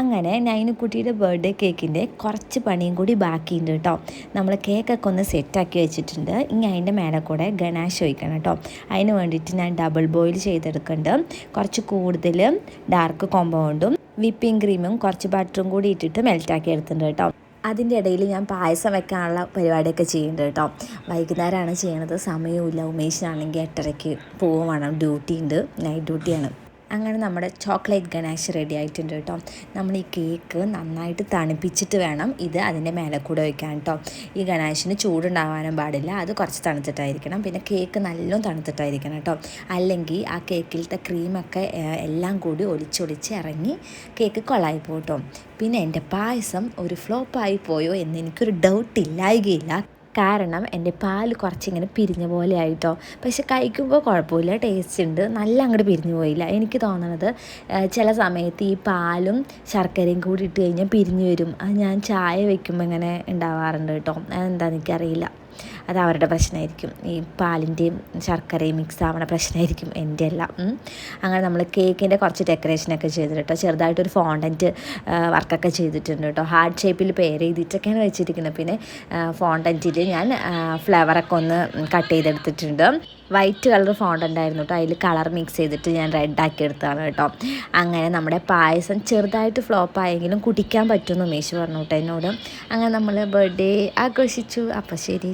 അങ്ങനെ നൈനുക്കുട്ടിയുടെ ബർത്ത്ഡേ കേക്കിന്റെ കുറച്ച് പണിയും കൂടി ബാക്കിയുണ്ട് കേട്ടോ. നമ്മൾ കേക്കൊക്കെ ഒന്ന് സെറ്റാക്കി വെച്ചിട്ടുണ്ട്. ഇനി അതിന്റെ മേലെ കൂടെ ഗണാഷ് ഒഴിക്കണം കേട്ടോ. അതിന് വേണ്ടിയിട്ട് ഞാൻ ഡബിൾ ബോയിൽ ചെയ്തെടുക്കുന്നുണ്ട്. കുറച്ച് കൂടുതൽ ഡാർക്ക് കോമ്പൗണ്ടും വിപ്പിംഗ് ക്രീമും കുറച്ച് ബട്ടറും കൂടി ഇട്ടിട്ട് മെൽറ്റാക്കി എടുത്തിട്ടുണ്ട് കേട്ടോ. അതിന്റെ ഇടയിൽ ഞാൻ പായസം വെക്കാനുള്ള പരിപാടിയൊക്കെ ചെയ്യുന്നുണ്ട് കേട്ടോ. വൈകുന്നേരമാണ് ചെയ്യണത്. സമയമില്ല ഉമേഷിനാണെങ്കിൽ എട്ടരയ്ക്ക് പോവുകയാണ് ഡ്യൂട്ടി ഉണ്ട്. നൈറ്റ് ഡ്യൂട്ടിയാണ് അങ്ങനെ നമ്മുടെ ചോക്ലേറ്റ് ഗണേഷ് റെഡി ആയിട്ടുണ്ട് കേട്ടോ. നമ്മൾ ഈ കേക്ക് നന്നായിട്ട് തണുപ്പിച്ചിട്ട് വേണം ഇത് അതിന്റെ മേലെ കൂടെ വയ്ക്കാൻ കേട്ടോ. ഈ ഗണേഷിന് ചൂടുണ്ടാവാനും പാടില്ല. അത് കുറച്ച് തണുത്തിട്ടായിരിക്കണം. പിന്നെ കേക്ക് നല്ലോണം തണുത്തിട്ടായിരിക്കണം കേട്ടോ. അല്ലെങ്കിൽ ആ കേക്കിലത്തെ ക്രീമൊക്കെ എല്ലാം കൂടി ഒലിച്ചൊലിച്ച് ഇറങ്ങി കേക്ക് കൊളായി പോട്ടോ പിന്നെ എന്റെ പായസം ഒരു ഫ്ലോപ്പായി പോയോ എന്ന് എനിക്കൊരു ഡൗട്ട് ഇല്ലായികയില്ല. കാരണം എന്റെ പാൽ കുറച്ചിങ്ങനെ പിരിഞ്ഞ പോലെ ആയിട്ടോ പക്ഷെ കഴിക്കുമ്പോൾ കുഴപ്പമില്ല ടേസ്റ്റ് ഉണ്ട് നല്ല അങ്ങോട്ട് പിരിഞ്ഞു പോയില്ല. എനിക്ക് തോന്നണത് ചില സമയത്ത് ഈ പാലും ശർക്കരയും കൂടി ഇട്ട് കഴിഞ്ഞാൽ പിരിഞ്ഞു വരും. അത് ഞാൻ ചായ വെക്കുമ്പോൾ ഇങ്ങനെ ഉണ്ടാവാറുണ്ട് കേട്ടോ. അതെന്താണെന്ന് എനിക്കറിയില്ല. അത് അവരുടെ പ്രശ്നമായിരിക്കും ഈ പാലിന്റെയും ശർക്കരയും മിക്സ് ആവണ പ്രശ്നമായിരിക്കും എന്റെ എല്ലാം അങ്ങനെ നമ്മൾ കേക്കിന്റെ കുറച്ച് ഡെക്കറേഷനൊക്കെ ചെയ്തിട്ട് കേട്ടോ ചെറുതായിട്ടൊരു ഫോണ്ടന്റ് വർക്കൊക്കെ ചെയ്തിട്ടുണ്ട് കേട്ടോ. ഹാർഡ് ഷേപ്പിൽ പേര് എഴുതിയിട്ടൊക്കെയാണ് വെച്ചിരിക്കുന്നത്. പിന്നെ ഫോണ്ടന്റിൽ ഞാൻ ഫ്ലവറൊക്കെ ഒന്ന് കട്ട് ചെയ്തെടുത്തിട്ടുണ്ട്. വൈറ്റ് കളർ ഫോണ്ടന്റായിരുന്നു കേട്ടോ. അതിൽ കളർ മിക്സ് ചെയ്തിട്ട് ഞാൻ റെഡാക്കി എടുത്തതാണ് കേട്ടോ. അങ്ങനെ നമ്മുടെ പായസം ചെറുതായിട്ട് ഫ്ലോപ്പ് ആയെങ്കിലും കുടിക്കാൻ പറ്റുമെന്ന് ഉമേഷ് പറഞ്ഞു കേട്ടോ എന്നോട്. അങ്ങനെ നമ്മൾ ബർത്ത്ഡേ ആഘോഷിച്ചു. അപ്പോൾ ശരി